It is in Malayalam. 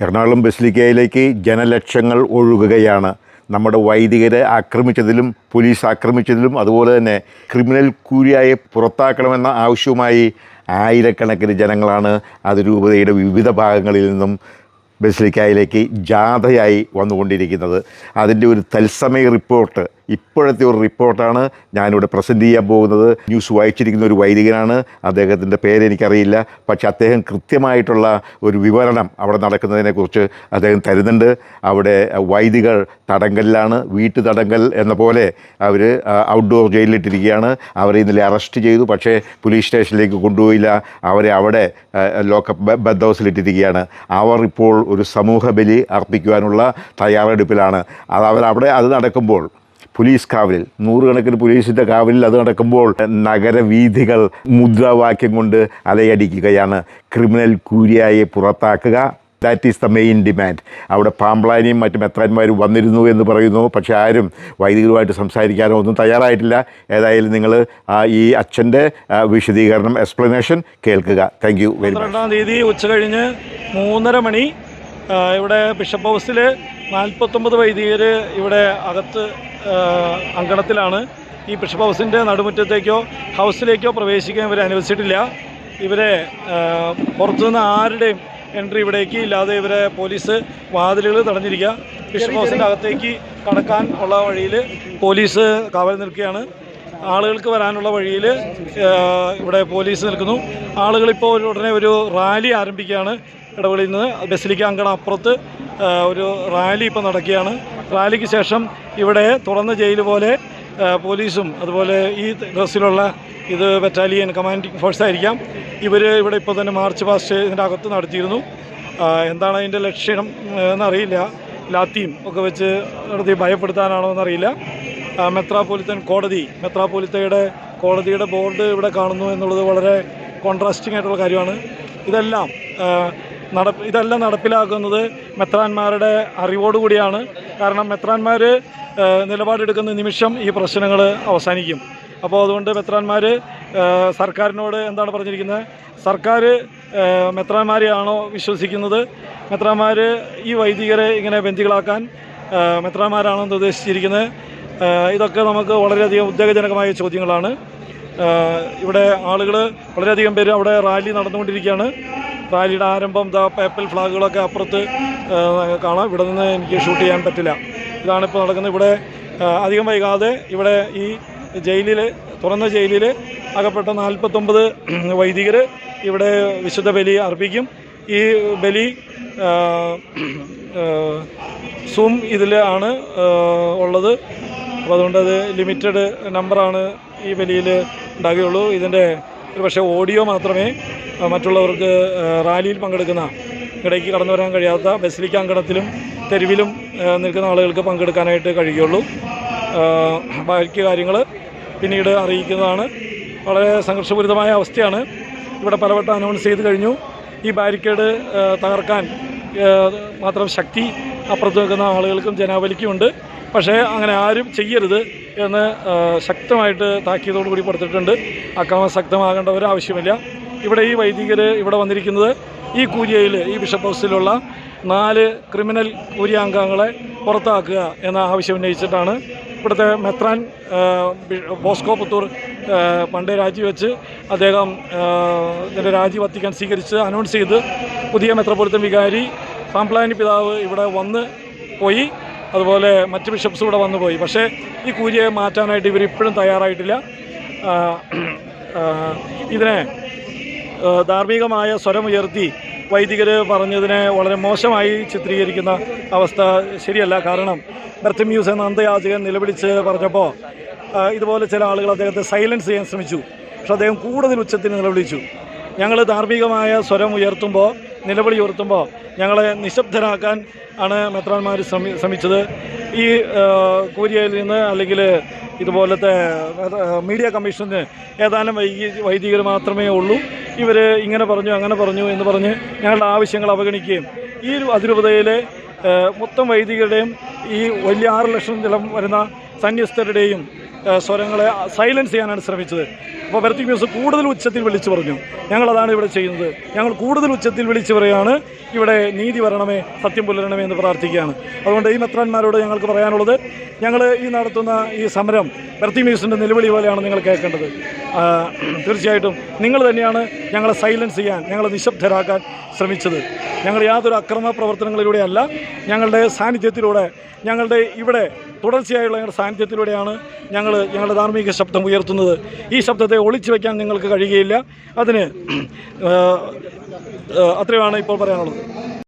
എറണാകുളം ബസിലിക്കയിലേക്ക് ജനലക്ഷങ്ങൾ ഒഴുകുകയാണ്. നമ്മുടെ വൈദികരെ ആക്രമിച്ചതിലും പോലീസ് ആക്രമിച്ചതിലും അതുപോലെ തന്നെ ക്രിമിനൽ കൂലിയായി പുറത്താക്കണമെന്ന ആവശ്യവുമായി ആയിരക്കണക്കിന് ജനങ്ങളാണ് അതിരൂപതയുടെ വിവിധ ഭാഗങ്ങളിൽ നിന്നും ബസിലിക്കായിലേക്ക് ജാഥയായി വന്നുകൊണ്ടിരിക്കുന്നത്. അതിന്റെ ഒരു തത്സമയ റിപ്പോർട്ട് ഇപ്പോഴത്തെ ഒരു റിപ്പോർട്ടാണ് ഞാനിവിടെ പ്രസന്റ് ചെയ്യാൻ പോകുന്നത്. ന്യൂസ് വായിച്ചിരിക്കുന്ന ഒരു വൈദികനാണ്. അദ്ദേഹത്തിന്റെ പേര് എനിക്കറിയില്ല. പക്ഷേ അദ്ദേഹം കൃത്യമായിട്ടുള്ള ഒരു വിവരണം അവിടെ നടക്കുന്നതിനെക്കുറിച്ച് അദ്ദേഹം തരുന്നുണ്ട്. അവിടെ വൈദികൾ തടങ്കലിലാണ് വീട്ടു തടങ്കൽ എന്ന പോലെ അവർ ഔട്ട്ഡോർ ജയിലിലിട്ടിരിക്കുകയാണ്. അവരെ ഇന്നലെ അറസ്റ്റ് ചെയ്തു. പക്ഷേ പോലീസ് സ്റ്റേഷനിലേക്ക് കൊണ്ടുപോയില്ല. അവരെ അവിടെ ലോക്കപ്പ് ബെഡ് ഹൗസിലിട്ടിരിക്കുകയാണ് അവർ ഇപ്പോൾ ഒരു സമൂഹ ബലി അർപ്പിക്കുവാനുള്ള തയ്യാറെടുപ്പിലാണ്. അത് അവരവിടെ അത് നടക്കുമ്പോൾ പോലീസ് കാവലിൽ നൂറുകണക്കിന് പോലീസിന്റെ കാവലിൽ അത് നടക്കുമ്പോൾ നഗരവീഥികൾ മുദ്രാവാക്യം കൊണ്ട് അലയടിക്കുകയാണ്. ക്രിമിനൽ കൂരിയായെ പുറത്താക്കുക. That is the main demand അവിടെ പാമ്പ്ലാനിയും മറ്റു മെത്രാന്മാരും വന്നിരുന്നു എന്ന് പറയുന്നു. പക്ഷേ ആരും വൈദികരുമായിട്ട് സംസാരിക്കാനോ ഒന്നും തയ്യാറായിട്ടില്ല. ഏതായാലും നിങ്ങൾ ഈ അച്ഛന്റെ വിശദീകരണം എക്സ്പ്ലനേഷൻ കേൾക്കുക. താങ്ക് യു വെരി പന്ത്രണ്ടാം തീയതി ഉച്ച കഴിഞ്ഞ് മൂന്നര മണി ഇവിടെ ബിഷപ്പ് ഹൗസിൽ നാൽപ്പത്തൊമ്പത് വൈദികർ ഇവിടെ അകത്ത് അങ്കണത്തിലാണ് ഈ ബിഷപ്പ് ഹൗസിന്റെ നടുമുറ്റത്തേക്കോ ഹൗസിലേക്കോ പ്രവേശിക്കാൻ ഇവരെ അനുവദിച്ചിട്ടില്ല. ഇവരെ പുറത്തുനിന്ന് ആരുടെയും എൻട്രി ഇവിടേക്ക് ഇല്ലാതെ ഇവരെ പോലീസ് വാതിലുകൾ തടഞ്ഞിരിക്കുക. ബിഷപ്പ് ഹൗസിന്റെ അകത്തേക്ക് കടക്കാൻ ഉള്ള വഴിയിൽ പോലീസ് കാവൽ നിൽക്കുകയാണ്. ആളുകൾക്ക് വരാനുള്ള വഴിയിൽ ഇവിടെ പോലീസ് നിൽക്കുന്നു. ആളുകളിപ്പോൾ ഉടനെ ഒരു റാലി ആരംഭിക്കുകയാണ് ഇടപെടിയിൽ നിന്ന്. ബസിലിക്ക അങ്കണ അപ്പുറത്ത് ഒരു റാലി ഇപ്പോൾ നടക്കുകയാണ്. റാലിക്ക് ശേഷം ഇവിടെ തുറന്ന ജയിൽ പോലെ പോലീസും അതുപോലെ ഈ ഡ്രസ്സിലുള്ള ഇത് ബറ്റാലിയൻ കമാൻഡിങ് ഫോഴ്സ് ആയിരിക്കാം. ഇവർ ഇവിടെ ഇപ്പോൾ തന്നെ മാർച്ച് പാസ്റ്റ് ഇതിന്റെ അകത്ത് നടത്തിയിരുന്നു. എന്താണ് അതിന്റെ ലക്ഷ്യം എന്നറിയില്ല. ലാത്തിയും ഒക്കെ വെച്ച് നടത്തി ഭയപ്പെടുത്താനാണോ എന്നറിയില്ല. മെത്രാപ്പൊലിത്തൻ കോടതി മെത്രാപ്പൊലിത്തയുടെ കോടതിയുടെ ബോർഡ് ഇവിടെ കാണുന്നു എന്നുള്ളത് വളരെ കോൺട്രാസ്റ്റിംഗ് ആയിട്ടുള്ള കാര്യമാണ്. ഇതെല്ലാം നട ഇതെല്ലാം നടപ്പിലാക്കുന്നത് മെത്രാന്മാരുടെ അറിവോടുകൂടിയാണ് കാരണം മെത്രാന്മാർ നിലപാടെടുക്കുന്ന നിമിഷം ഈ പ്രശ്നങ്ങൾ അവസാനിക്കും. അപ്പോൾ അതുകൊണ്ട് മെത്രാന്മാർ സർക്കാരിനോട് എന്താണ് പറഞ്ഞിരിക്കുന്നത്? സർക്കാർ മെത്രാന്മാരെയാണോ വിശ്വസിക്കുന്നത്? മെത്രാന്മാർ ഈ വൈദികരെ ഇങ്ങനെ ബന്ദികളാക്കാൻ ആ, മെത്രാന്മാരാണോ നിർദ്ദേശിച്ചിരിക്കുന്നത്? ആ, ഇതൊക്കെ നമുക്ക് വളരെയധികം ഉദ്വേഗജനകമായ ചോദ്യങ്ങളാണ്. ഇവിടെ ആളുകൾ വളരെയധികം പേര് അവിടെ റാലി നടന്നുകൊണ്ടിരിക്കുകയാണ്. റാലിയുടെ ആരംഭം ദാ പേപ്പൽ ഫ്ലാഗുകളൊക്കെ അപ്പുറത്ത് കാണാം. ഇവിടെ നിന്ന് എനിക്ക് ഷൂട്ട് ചെയ്യാൻ പറ്റില്ല. ഇതാണിപ്പോൾ നടക്കുന്നത്. ഇവിടെ അധികം വൈകാതെ ഇവിടെ ഈ ജയിലിൽ തുറന്ന ജയിലിൽ അകപ്പെട്ട നാൽപ്പത്തൊമ്പത് വൈദികർ ഇവിടെ വിശുദ്ധ ബലി അർപ്പിക്കും. ഈ ബലി സൂം ഇതിൽ ആണ് ഉള്ളത്. അപ്പോൾ അതുകൊണ്ട് അത് ലിമിറ്റഡ് നമ്പറാണ് ഈ വലിയിൽ ഉണ്ടാകുകയുള്ളൂ. ഇതിന്റെ പക്ഷേ ഓഡിയോ മാത്രമേ മറ്റുള്ളവർക്ക് റാലിയിൽ പങ്കെടുക്കുന്ന ഇടയ്ക്ക് കടന്നു വരാൻ കഴിയാത്ത ബസിലിക്ക അങ്കണത്തിലും തെരുവിലും നിൽക്കുന്ന ആളുകൾക്ക് പങ്കെടുക്കാനായിട്ട് കഴിയുകയുള്ളൂ. ബാക്കി കാര്യങ്ങൾ പിന്നീട് അറിയിക്കുന്നതാണ്. വളരെ സംഘർഷപൂരിതമായ അവസ്ഥയാണ്. ഇവിടെ പലവട്ടം അനൗൺസ് ചെയ്ത് കഴിഞ്ഞു. ഈ ബാരിക്കേഡ് തകർക്കാൻ മാത്രം ശക്തി അപ്പുറത്ത് നിൽക്കുന്ന ആളുകൾക്കും ജനാവലിക്കും ഉണ്ട്. പക്ഷേ അങ്ങനെ ആരും ചെയ്യരുത് എന്ന് ശക്തമായിട്ട് താക്കീതോടു കൂടി കൊടുത്തിട്ടുണ്ട് അക്രമം ശക്തമാകേണ്ട ഒരു ആവശ്യമില്ല. ഇവിടെ ഈ വൈദികർ ഇവിടെ വന്നിരിക്കുന്നത് ഈ കൂരിയയിൽ ഈ ബിഷപ്പ് ഹൗസിലുള്ള നാല് ക്രിമിനൽ കൂരിയാംഗങ്ങളെ പുറത്താക്കുക എന്ന ആവശ്യം ഉന്നയിച്ചിട്ടാണ് ഇവിടുത്തെ മെത്രാൻ ബോസ്കോ പുത്തൂർ പണ്ട് രാജിവെച്ച് അദ്ദേഹം ഇതിന്റെ രാജി വത്തിക്കാൻ സ്വീകരിച്ച് അനൗൺസ് ചെയ്ത് പുതിയ മെത്രപൊലിത്തൻ വികാരി പാംപ്ലാനി പിതാവ് ഇവിടെ വന്ന് പോയി. അതുപോലെ മറ്റ് ബിഷപ്സ് ഇവിടെ വന്നു പോയി. പക്ഷേ ഈ കൂരിയെ മാറ്റാനായിട്ട് ഇവർ ഇപ്പോഴും തയ്യാറായിട്ടില്ല. ഇതിനെ ധാർമ്മികമായ സ്വരമുയർത്തി വൈദികർ പറഞ്ഞതിനെ വളരെ മോശമായി ചിത്രീകരിക്കുന്ന അവസ്ഥ ശരിയല്ല. കാരണം ബർത്തമ്യൂസ് എന്ന അന്തയാചകൻ നിലവിളിച്ച് പറഞ്ഞപ്പോൾ ഇതുപോലെ ചില ആളുകൾ അദ്ദേഹത്തെ സൈലൻസ് ചെയ്യാൻ ശ്രമിച്ചു. പക്ഷെ അദ്ദേഹം കൂടുതൽ ഉച്ചത്തിൽ നിലവിളിച്ചു. ഞങ്ങൾ ധാർമ്മികമായ സ്വരം ഉയർത്തുമ്പോൾ നിലവിളി ഉയർത്തുമ്പോൾ ഞങ്ങളെ നിശബ്ദരാക്കാൻ ആണ് മെത്രാന്മാർ ശ്രമി ശ്രമിച്ചത്. ഈ കൂരിയയിൽ നിന്ന് അല്ലെങ്കിൽ ഇതുപോലത്തെ മീഡിയ കമ്മീഷന് ഏതാനും വൈകി വൈദികർ മാത്രമേ ഉള്ളൂ. ഇവർ ഇങ്ങനെ പറഞ്ഞു അങ്ങനെ പറഞ്ഞു എന്ന് പറഞ്ഞ് ഞങ്ങളുടെ ആവശ്യങ്ങൾ അവഗണിക്കുകയും ഈ അതിരൂപതയിലെ മൊത്തം വൈദികരുടെയും ഈ വലിയ ആറ് ലക്ഷം ജലം വരുന്ന സന്യസ്തരുടെയും സ്വരങ്ങളെ സൈലൻസ് ചെയ്യാനാണ് ശ്രമിച്ചത്. അപ്പോൾ വെർത്തിക് ന്യൂസ് കൂടുതൽ ഉച്ചത്തിൽ വിളിച്ചു പറഞ്ഞു. ഞങ്ങളതാണ് ഇവിടെ ചെയ്യുന്നത്. ഞങ്ങൾ കൂടുതൽ ഉച്ചത്തിൽ വിളിച്ചു പറയുകയാണ് ഇവിടെ നീതി വരണമേ സത്യം പുലരണമേ എന്ന് പ്രാർത്ഥിക്കുകയാണ്. അതുകൊണ്ട് ഈ മെത്രാന്മാരോട് ഞങ്ങൾക്ക് പറയാനുള്ളത് ഞങ്ങൾ ഈ നടത്തുന്ന ഈ സമരം വെർത്തിക് ന്യൂസിന്റെ നിലവിളി പോലെയാണ് നിങ്ങൾ കേൾക്കേണ്ടത്. തീർച്ചയായിട്ടും നിങ്ങൾ തന്നെയാണ് ഞങ്ങളെ സൈലൻസ് ചെയ്യാൻ ഞങ്ങളെ നിശബ്ദരാക്കാൻ ശ്രമിച്ചത്. ഞങ്ങൾ യാതൊരു അക്രമ പ്രവർത്തനങ്ങളിലൂടെയല്ല ഞങ്ങളുടെ സാന്നിധ്യത്തിലൂടെ ഞങ്ങളുടെ ഇവിടെ തുടർച്ചയായുള്ള ഞങ്ങളുടെ സാന്നിധ്യത്തിലൂടെയാണ് ഞങ്ങൾ ഞങ്ങളുടെ ധാർമ്മിക ശബ്ദം ഉയർത്തുന്നത്. ഈ ശബ്ദത്തെ ഒളിച്ചു വയ്ക്കാൻ നിങ്ങൾക്ക് കഴിയുകയില്ല. അതിന് അത്രയുമാണ് ഇപ്പോൾ പറയാനുള്ളത്.